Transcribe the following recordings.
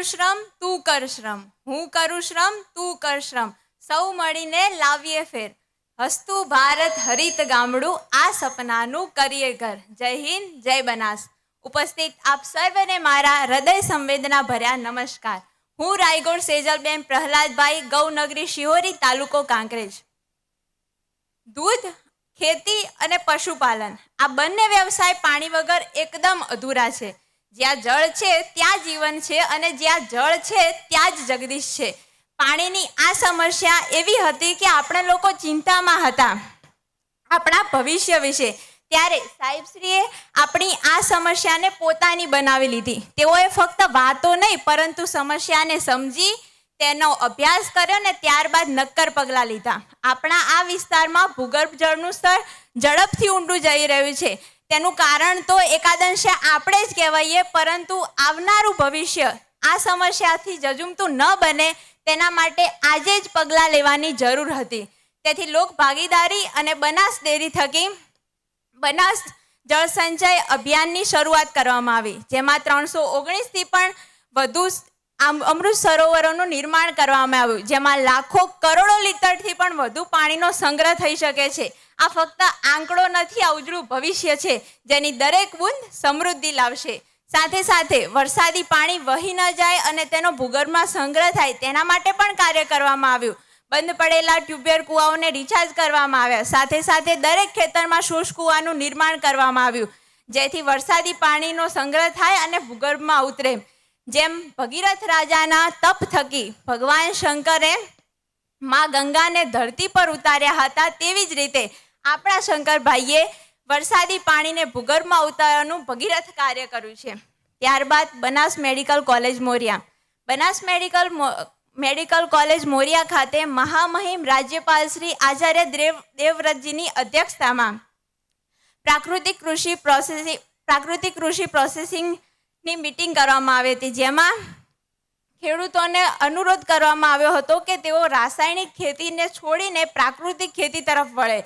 કરું શ્રમ, તું કર શ્રમ. હું કરું શ્રમ, તું કર શ્રમ. સૌ મળીને લાવીએ ફેર. હસતું ભારત હરિત ગામડું, આ સપનાનું કરીએ ઘર. જય હિન્દ, જય બનાસ. ઉપસ્થિત આપ સર્વને મારા હૃદય સંવેદના ભર્યા નમસ્કાર. હું રાયગોડ સેજલબેન પ્રહલાદભાઈ, ગૌનગરી શિહોરી તાલુકો કાંકરેજ. દૂધ, ખેતી અને પશુપાલન. આ બંને વ્યવસાય પાણી વગર એકદમ અધૂરા છે. જ્યાં જળ છે, ત્યાં જીવન છે અને જ્યાં જળ છે, ત્યાં જ જગદીશ છે. પાણીની આ સમસ્યા એવી હતી કે આપણે લોકો ચિંતામાં હતા. આપણા ભવિષ્ય વિશે. ત્યારે સાહેબશ્રીએ આપણી આ સમસ્યાને પોતાની બનાવી લીધી. તેઓએ ફક્ત વાતો નહીં, પરંતુ સમસ્યાને સમજી, તેનો અભ્યાસ કર્યો ને ત્યારબાદ નક્કર પગલાં લીધા. આપણા આ વિસ્તારમાં ભૂગર્ભ જળનું સ્તર ઝડપથી ઊંડું જઈ રહ્યું છે. તેનું કારણ તો એકાદંશે આપણે જ કહેવાઈએ, પરંતુ આવનારું ભવિષ્ય આ સમસ્યાથી જજુમતું ન બને તેના માટે આજે જ પગલાં લેવાની જરૂર હતી. તેથી લોક ભાગીદારી અને બનાસ ડેરી થકી બનાસ જળસંચય અભિયાનની શરૂઆત કરવામાં આવી, જેમાં ત્રણસો ઓગણીસથી પણ વધુ અમૃત સરોવરોનું નિર્માણ કરવામાં આવ્યું, જેમાં લાખો કરોડો લીટરથી પણ વધુ પાણીનો સંગ્રહ થઈ શકે છે. આ ફક્ત આંકડો નથી, આ ઉજળું ભવિષ્ય છે, જેની દરેક બૂંદ સમૃદ્ધિ લાવશે. સાથે સાથે, વરસાદી પાણી વહી ન જાય અને તેનો ભૂગર્ભમાં સંગ્રહ થાય, તેના માટે પણ કાર્ય કરવામાં આવ્યું. બંધ પડેલા ટ્યુબવેલ કૂવાઓને રિચાર્જ કરવામાં આવ્યા. સાથે સાથે, દરેક ખેતરમાં શુષ્ક કૂવાનું નિર્માણ કરવામાં આવ્યું, જેથી વરસાદી પાણીનો સંગ્રહ થાય અને ભૂગર્ભમાં ઉતરે. જેમ ભગીરથ રાજાના તપ થકી ભગવાન શંકરે માં ગંગાને ધરતી પર ઉતાર્યા હતા તેવી જ રીતે આપણા શંકરભાઈએ વરસાદી પાણીને ભૂગર્ભમાં ઉતારવાનું ભગીરથ કાર્ય કર્યું છે. ત્યારબાદ Banas medical college Moriya. Banas medical medical college Moriya ખાતે મહામહિમ રાજ્યપાલ શ્રી આચાર્ય દેવ, દેવવ્રતજીની અધ્યક્ષતામાં પ્રાકૃતિક કૃષિ પ્રોસેસિંગ પ્રાકૃતિક કૃષિ પ્રોસેસિંગની મિટિંગ કરવામાં આવી હતી. જેમાં ખેડૂતોને અનુરોધ કરવામાં આવ્યો હતો કે તેઓ રાસાયણિક ખેતીને છોડીને પ્રાકૃતિક ખેતી તરફ વળે.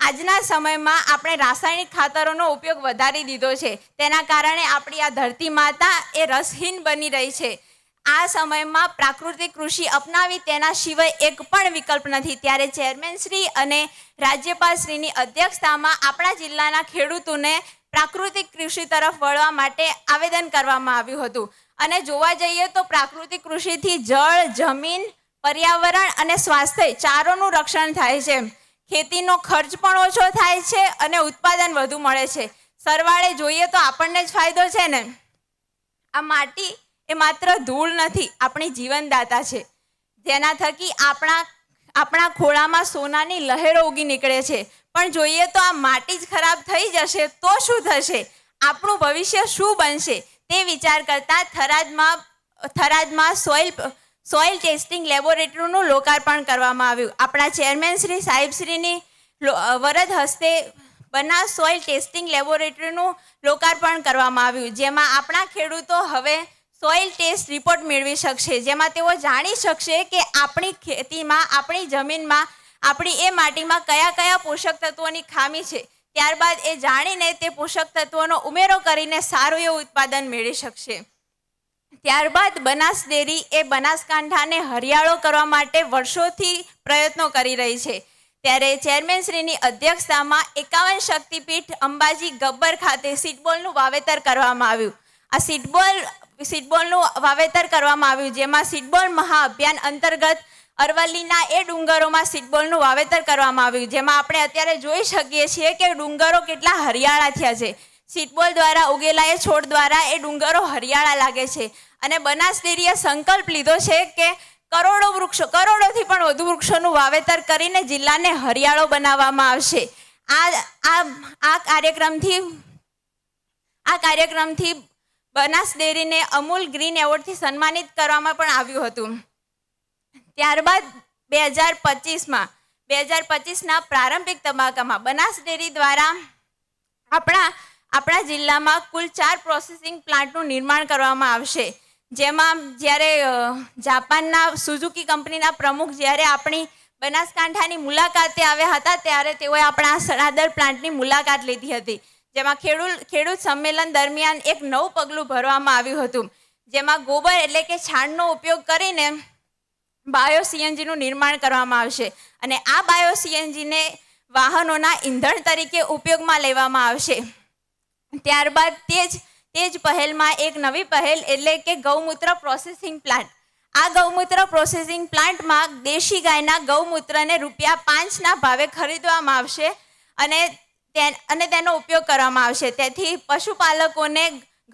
આજના સમયમાં આપણે રાસાયણિક ખાતરોનો ઉપયોગ વધારી દીધો છે. તેના કારણે આપણી આ ધરતી માતા એ રસહીન બની રહી છે. આ સમયમાં પ્રાકૃતિક કૃષિ અપનાવી તેના સિવાય એક પણ વિકલ્પ નથી. ત્યારે ચેરમેન શ્રી અને રાજ્યપાલ શ્રીની અધ્યક્ષતામાં આપણા જિલ્લાના ખેડૂતોને પ્રાકૃતિક કૃષિ તરફ વળવા માટે આવેદન કરવામાં આવ્યું હતું. અને જોવા જઈએ તો પ્રાકૃતિક કૃષિથી જળ, જમીન, પર્યાવરણ અને સ્વાસ્થ્ય ચારોનું રક્ષણ થાય છે. ખેતીનો ખર્ચ પણ ઓછો થાય છે અને ઉત્પાદન વધુ મળે છે. સરવાળે જોઈએ તો આપણને જ ફાયદો છે ને? આ માટી એ માત્ર ધૂળ નથી, આપણી જીવનદાતા છે. જેના થકી આપણા આપણા ખોળામાં સોનાની લહેરો ઉગી નીકળે છે. પણ જોઈએ તો આ માટી જ ખરાબ થઈ જશે તો શું થશે? આપણું ભવિષ્ય શું બનશે? તે વિચાર કરતા થરાદમાં થરાદમાં સોઇલ સોઇલ ટેસ્ટિંગ લેબોરેટરીનું લોકાર્પણ કરવામાં આવ્યું. આપણા ચેરમેન શ્રી સાહેબશ્રીની વરદ હસ્તે બનાસ સોઇલ ટેસ્ટિંગ લેબોરેટરીનું લોકાર્પણ કરવામાં આવ્યું. જેમાં આપણા ખેડૂતો હવે સોઇલ ટેસ્ટ રિપોર્ટ મેળવી શકશે, જેમાં તેઓ જાણી શકશે કે આપણી ખેતીમાં, આપણી જમીનમાં, આપણી એ માટીમાં કયા કયા પોષક તત્વોની ખામી છે. ત્યારબાદ એ જાણીને તે પોષક તત્વોનો ઉમેરો કરીને સારું એવું ઉત્પાદન મેળવી શકશે. ત્યારબાદ બનાસ ડેરી એ બનાસકાંઠાને હરિયાળો કરવા માટે વર્ષોથી પ્રયત્નો કરી રહી છે. ત્યારે ચેરમેન શ્રીની અધ્યક્ષતામાં એકાવન શક્તિપીઠ અંબાજી ગબ્બર ખાતે સીટબોલનું વાવેતર કરવામાં આવ્યું. આ સીટબોલ સીટબોલનું વાવેતર કરવામાં આવ્યું, જેમાં સીટબોલ મહાઅભિયાન અંતર્ગત અરવલ્લીના એ ડુંગરોમાં સીટબોલનું વાવેતર કરવામાં આવ્યું, જેમાં આપણે અત્યારે જોઈ શકીએ છીએ કે ડુંગરો કેટલા હરિયાળા થયા છે. સીટબોલ દ્વારા ઉગેલા એ છોડ દ્વારા એ ડુંગરો હરિયાળા લાગે છે અને બનાસ ડેરીએ સંકલ્પ લીધો છે કે કરોડો વૃક્ષો, કરોડોથી પણ વધુ વૃક્ષોનું વાવેતર કરીને જિલ્લાને હરિયાળો બનાવવામાં આવશે. આ આ કાર્યક્રમથી આ કાર્યક્રમથી બનાસ ડેરીને અમૂલ ગ્રીન એવોર્ડથી સન્માનિત કરવામાં પણ આવ્યું હતું. ત્યારબાદ બે હજાર પચીસમાં, બે હજાર પચીસના પ્રારંભિક તબક્કામાં બનાસ ડેરી દ્વારા આપણા આપણા જિલ્લામાં કુલ ચાર પ્રોસેસિંગ પ્લાન્ટનું નિર્માણ કરવામાં આવશે. જેમાં જ્યારે જાપાનના સુઝુકી કંપનીના પ્રમુખ જ્યારે આપણી બનાસકાંઠાની મુલાકાતે આવ્યા હતા, ત્યારે તેઓએ આપણા સણાદર પ્લાન્ટની મુલાકાત લીધી હતી. જેમાં ખેડૂત ખેડૂત સંમેલન દરમિયાન એક નવું પગલું ભરવામાં આવ્યું હતું. જેમાં ગોબર એટલે કે છાણનો ઉપયોગ કરીને બાયો સીએનજીનું નિર્માણ કરવામાં આવશે અને આ બાયો સીએનજીને વાહનોના ઈંધણ તરીકે ઉપયોગમાં લેવામાં આવશે. ત્યારબાદ તે જ તે જ પહેલમાં એક નવી પહેલ એટલે કે ગૌમૂત્ર પ્રોસેસિંગ પ્લાન્ટ. આ ગૌમૂત્ર પ્રોસેસિંગ પ્લાન્ટમાં દેશી ગાયના ગૌમૂત્રને રૂપિયા પાંચના ભાવે ખરીદવામાં આવશે અને અને તેનો ઉપયોગ કરવામાં આવશે. તેથી પશુપાલકોને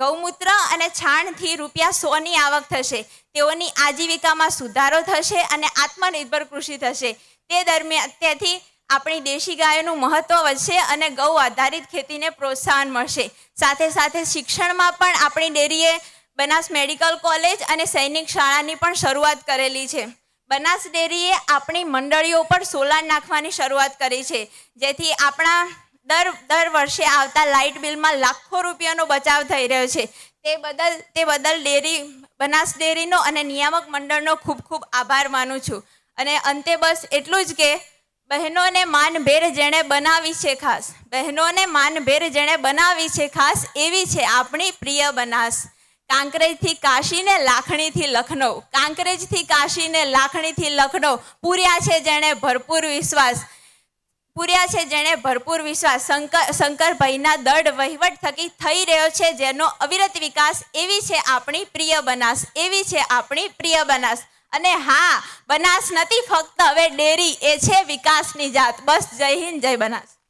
ગૌમૂત્ર અને છાણથી રૂપિયા સોની આવક થશે. તેઓની આજીવિકામાં સુધારો થશે અને આત્મનિર્ભર કૃષિ થશે. તે દરમિયાન, તેથી આપણી દેશી ગાયોનું મહત્વ વધશે અને ગૌ આધારિત ખેતીને પ્રોત્સાહન મળશે. સાથે સાથે શિક્ષણમાં પણ આપણી ડેરીએ બનાસ મેડિકલ કોલેજ અને સૈનિક શાળાની પણ શરૂઆત કરેલી છે. બનાસ ડેરીએ આપણી મંડળીઓ પર સોલાર નાખવાની શરૂઆત કરી છે. જેથી આપણા દર દર વર્ષે આવતા લાઇટ બિલમાં લાખો રૂપિયાનો બચાવ થઈ રહ્યો છે. તે બદલ તે બદલ ડેરી, બનાસ ડેરીનો અને નિયામક મંડળનો ખૂબ ખૂબ આભાર માનું છું. અને અંતે બસ એટલું જ કે, બહેનોને માનભેર જેણે બનાવી છે ખાસ. બહેનોને માનભેર જેણે બનાવી છે ખાસ એવી છે આપણી પ્રિય બનાસ. કાંકરેજથી કાશીને લાખણીથી લખનઉ કાંકરેજથી કાશીને લાખણીથી લખનઉ પૂર્યા છે જેણે ભરપૂર વિશ્વાસ. પૂર્યા છે જેણે ભરપૂર વિશ્વાસ. શંકર શંકરભાઈના દળ વહીવટ થકી થઈ રહ્યો છે જેનો અવિરત વિકાસ. એવી છે આપણી પ્રિય બનાસ. એવી છે આપણી પ્રિય બનાસ. અને હા, બનાસ નથી ફક્ત હવે ડેરી, એ છે વિકાસની જાત. બસ જય હિન્દ, જય બનાસ.